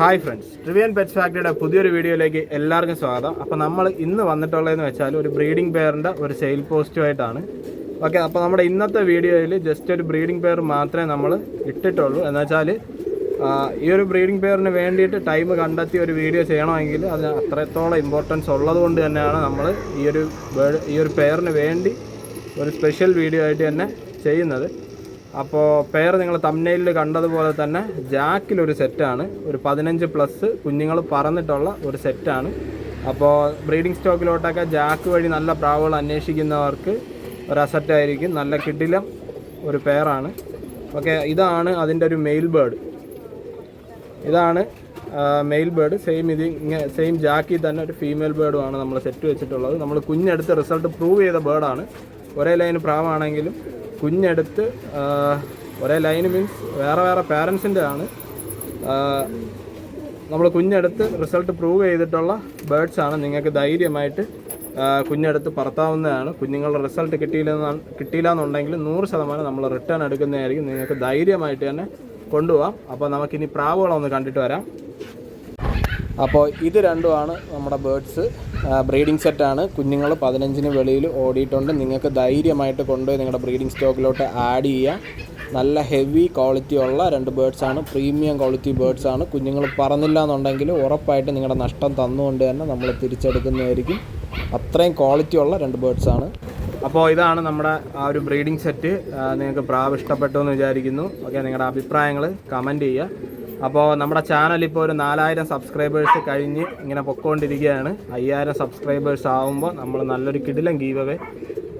Hi friends. ട്രിവിയൻ pet ഫാക്ടറിയുടെ പുതിയൊരു വീഡിയോയിലേക്ക് എല്ലാവർക്കും സ്വാഗതം. അപ്പോൾ നമ്മൾ ഇന്ന് വന്നിട്ടുള്ളതെന്ന് വെച്ചാൽ ഒരു ബ്രീഡിംഗ് പെയറിന്റെ ഒരു സെയിൽ പോസ്റ്റുമായിട്ടാണ് ഓക്കെ അപ്പോൾ നമ്മുടെ ഇന്നത്തെ വീഡിയോയിൽ ജസ്റ്റ് ഒരു ബ്രീഡിംഗ് പെയർ മാത്രമേ നമ്മൾ ഇട്ടിട്ടുള്ളൂ. എന്ന് വെച്ചാൽ ഈ ഒരു ബ്രീഡിംഗ് പെയറിന് വേണ്ടിയിട്ട് ടൈം കണ്ടെത്തി ഒരു വീഡിയോ ചെയ്യണമെങ്കിൽ അതിന് അത്രത്തോളം ഇമ്പോർട്ടൻസ് ഉള്ളതുകൊണ്ട് തന്നെയാണ് നമ്മൾ ഈ ഒരു ഈ ഒരു പെയറിന് വേണ്ടി ഒരു സ്പെഷ്യൽ വീഡിയോ ആയിട്ട് തന്നെ ചെയ്യുന്നത്. അപ്പോൾ പെയർ നിങ്ങൾ തമ്മനയിൽ കണ്ടതുപോലെ തന്നെ ജാക്കിലൊരു സെറ്റാണ് ഒരു പതിനഞ്ച് പ്ലസ് കുഞ്ഞുങ്ങൾ പറന്നിട്ടുള്ള ഒരു സെറ്റാണ് അപ്പോൾ ബ്രീഡിംഗ് സ്റ്റോക്കിലോട്ടൊക്കെ ജാക്ക് വഴി നല്ല പ്രാവുകൾ അന്വേഷിക്കുന്നവർക്ക് ഒരു അസറ്റായിരിക്കും നല്ല കിടിലം ഒരു പെയറാണ് ഓക്കെ ഇതാണ് അതിന്റെ ഒരു മെയിൽ ബേർഡ് ഇതാണ് മെയിൽ ബേർഡ് സെയിം ഇത് സെയിം ജാക്കി തന്നെ ഒരു ഫീമെയിൽ ബേർഡുമാണ് നമ്മൾ സെറ്റ് വെച്ചിട്ടുള്ളത്. നമ്മൾ കുഞ്ഞെടുത്ത് റിസൾട്ട് പ്രൂവ് ചെയ്ത ബേർഡാണ് ഒരേ ലൈൻ പ്രാവാണെങ്കിലും കുഞ്ഞെടുത്ത് ഒരേ ലൈൻ മീൻസ് വേറെ വേറെ പാരൻസിന്റെ ആണ്. നമ്മൾ കുഞ്ഞെടുത്ത് റിസൾട്ട് പ്രൂവ് ചെയ്തിട്ടുള്ള ബേഡ്സ് ആണ്. നിങ്ങൾക്ക് ധൈര്യമായിട്ട് കുഞ്ഞെടുത്ത് പറത്താവുന്നതാണ്. കുഞ്ഞുങ്ങളുടെ റിസൾട്ട് കിട്ടിയില്ല കിട്ടിയില്ല എന്നുണ്ടെങ്കിൽ നൂറ് ശതമാനം നമ്മൾ റിട്ടേൺ എടുക്കുന്നതായിരിക്കും. നിങ്ങൾക്ക് ധൈര്യമായിട്ട് തന്നെ കൊണ്ടുപോകാം അപ്പോൾ നമുക്കിനി പ്രാവുകളൊന്ന് കണ്ടിട്ട് വരാം. അപ്പോൾ ഇത് രണ്ടുമാണ് നമ്മുടെ ബേർഡ്സ് ബ്രീഡിംഗ് സെറ്റാണ്. കുഞ്ഞുങ്ങൾ പതിനഞ്ചിന് വെളിയിൽ ഓടിയിട്ടുണ്ട്. നിങ്ങൾക്ക് ധൈര്യമായിട്ട് കൊണ്ടുപോയി നിങ്ങളുടെ ബ്രീഡിംഗ് സ്റ്റോക്കിലോട്ട് ആഡ് ചെയ്യുക. നല്ല ഹെവി ക്വാളിറ്റി ഉള്ള രണ്ട് ബേഡ്സാണ് പ്രീമിയം ക്വാളിറ്റി ബേഡ്സാണ് കുഞ്ഞുങ്ങൾ പറന്നില്ല എന്നുണ്ടെങ്കിൽ ഉറപ്പായിട്ട് നിങ്ങളുടെ നഷ്ടം തന്നുകൊണ്ട് തന്നെ നമ്മൾ തിരിച്ചെടുക്കുന്നതായിരിക്കും. അത്രയും ക്വാളിറ്റി ഉള്ള രണ്ട് ബേഡ്സാണ് അപ്പോൾ ഇതാണ് നമ്മുടെ ആ ഒരു ബ്രീഡിംഗ് സെറ്റ്. നിങ്ങൾക്ക് പ്രാവ് ഇഷ്ടപ്പെട്ടു എന്ന് വിചാരിക്കുന്നു. ഓക്കെ നിങ്ങളുടെ അഭിപ്രായങ്ങൾ കമന്റ് ചെയ്യുക. അപ്പോൾ നമ്മുടെ ചാനൽ ഇപ്പോൾ ഒരു നാലായിരം സബ്സ്ക്രൈബേഴ്സ് കഴിഞ്ഞ് ഇങ്ങനെ പൊക്കോണ്ടിരിക്കുകയാണ്. അയ്യായിരം സബ്സ്ക്രൈബേഴ്സ് ആകുമ്പോൾ നമ്മൾ നല്ലൊരു കിടിലം ഗീവവേ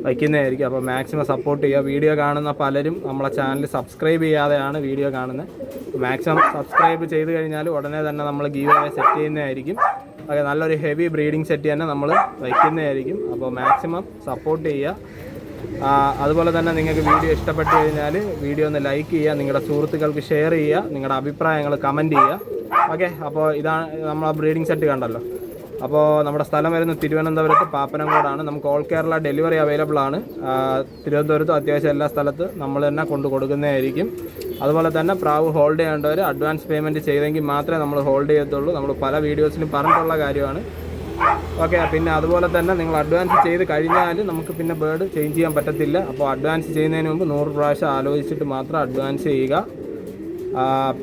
വയ്ക്കുന്നതായിരിക്കും. അപ്പോൾ മാക്സിമം സപ്പോർട്ട് ചെയ്യുക. വീഡിയോ കാണുന്ന പലരും നമ്മളെ ചാനൽ സബ്സ്ക്രൈബ് ചെയ്യാതെയാണ് വീഡിയോ കാണുന്നത്. മാക്സിമം സബ്സ്ക്രൈബ് ചെയ്ത് കഴിഞ്ഞാൽ ഉടനെ തന്നെ നമ്മൾ ഗീവവേ സെറ്റ് ചെയ്യുന്നതായിരിക്കും. അതെ നല്ലൊരു ഹെവി ബ്രീഡിംഗ് സെറ്റ് തന്നെ നമ്മൾ വയ്ക്കുന്നതായിരിക്കും. അപ്പോൾ മാക്സിമം സപ്പോർട്ട് ചെയ്യുക. അതുപോലെ തന്നെ നിങ്ങൾക്ക് വീഡിയോ ഇഷ്ടപ്പെട്ടു കഴിഞ്ഞാൽ വീഡിയോ ഒന്ന് ലൈക്ക് ചെയ്യുക നിങ്ങളുടെ സുഹൃത്തുക്കൾക്ക് ഷെയർ ചെയ്യുക നിങ്ങളുടെ അഭിപ്രായങ്ങൾ കമന്റ് ചെയ്യുക. ഓക്കെ അപ്പോൾ ഇതാണ് നമ്മൾ ആ ബ്രീഡിംഗ് സെറ്റ് കണ്ടല്ലോ. അപ്പോൾ നമ്മുടെ സ്ഥലം വരുന്നത് തിരുവനന്തപുരത്ത് പാപ്പനംകോടാണ്. നമുക്ക് ഓൾ കേരള ഡെലിവറി അവൈലബിൾ ആണ്. തിരുവനന്തപുരത്ത് അത്യാവശ്യം എല്ലാ സ്ഥലത്തും നമ്മൾ തന്നെ കൊണ്ട് കൊടുക്കുന്നതായിരിക്കും. അതുപോലെ തന്നെ പ്രാവ് ഹോൾഡ് ചെയ്യേണ്ടവർ അഡ്വാൻസ് പേയ്മെന്റ് ചെയ്തെങ്കിൽ മാത്രമേ നമ്മൾ ഹോൾഡ് ചെയ്യത്തുള്ളൂ. നമ്മൾ പല വീഡിയോസിലും പറഞ്ഞിട്ടുള്ള കാര്യമാണ്. ഓക്കെ പിന്നെ അതുപോലെ തന്നെ നിങ്ങൾ അഡ്വാൻസ് ചെയ്ത് കഴിഞ്ഞാൽ നമുക്ക് പിന്നെ ബേർഡ് ചേഞ്ച് ചെയ്യാൻ പറ്റത്തില്ല. അപ്പോൾ അഡ്വാൻസ് ചെയ്യുന്നതിന് മുമ്പ് നൂറ് പ്രാവശ്യം ആലോചിച്ചിട്ട് മാത്രം അഡ്വാൻസ് ചെയ്യുക.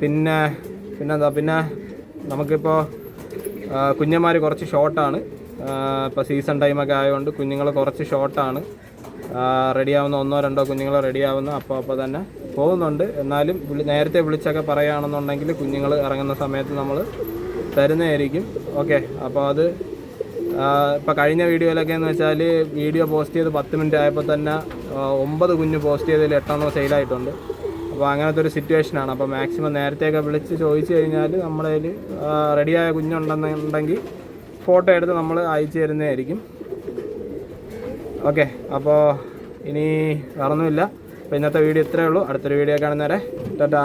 പിന്നെ പിന്നെന്താ? പിന്നെ നമുക്കിപ്പോൾ കുഞ്ഞന്മാർ കുറച്ച് ഷോർട്ടാണ് ഇപ്പോൾ സീസൺ ടൈമൊക്കെ ആയതുകൊണ്ട് കുഞ്ഞുങ്ങൾ കുറച്ച് ഷോർട്ടാണ് റെഡിയാവുന്ന ഒന്നോ രണ്ടോ കുഞ്ഞുങ്ങൾ റെഡിയാവുന്ന അപ്പോൾ അപ്പോൾ തന്നെ പോകുന്നുണ്ട്. എന്നാലും നേരത്തെ വിളിച്ചൊക്കെ പറയുകയാണെന്നുണ്ടെങ്കിൽ കുഞ്ഞുങ്ങൾ ഇറങ്ങുന്ന സമയത്ത് നമ്മൾ തരുന്നതായിരിക്കും. ഓക്കെ അപ്പോൾ അത് ഇപ്പോൾ കഴിഞ്ഞ വീഡിയോയിലൊക്കെ എന്ന് വെച്ചാൽ വീഡിയോ പോസ്റ്റ് ചെയ്ത് പത്ത് മിനിറ്റ് ആയപ്പോൾ തന്നെ ഒമ്പത് കുഞ്ഞ് പോസ്റ്റ് ചെയ്തതിൽ എട്ടെണ്ണം സെയിലായിട്ടുണ്ട് അപ്പോൾ അങ്ങനത്തെ ഒരു സിറ്റുവേഷനാണ് അപ്പോൾ മാക്സിമം നേരത്തെയൊക്കെ വിളിച്ച് ചോദിച്ചു കഴിഞ്ഞാൽ നമ്മുടെ കയ്യിൽ റെഡിയായ കുഞ്ഞുണ്ടെന്നുണ്ടെങ്കിൽ ഫോട്ടോ എടുത്ത് നമ്മൾ അയച്ചു തരുന്നതായിരിക്കും. ഓക്കെ അപ്പോൾ ഇനി വേറൊന്നുമില്ല. അപ്പോൾ ഇന്നത്തെ വീഡിയോ ഇത്രയേ ഉള്ളൂ. അടുത്തൊരു വീഡിയോ കാണുന്നവരെ ടാറ്റാ.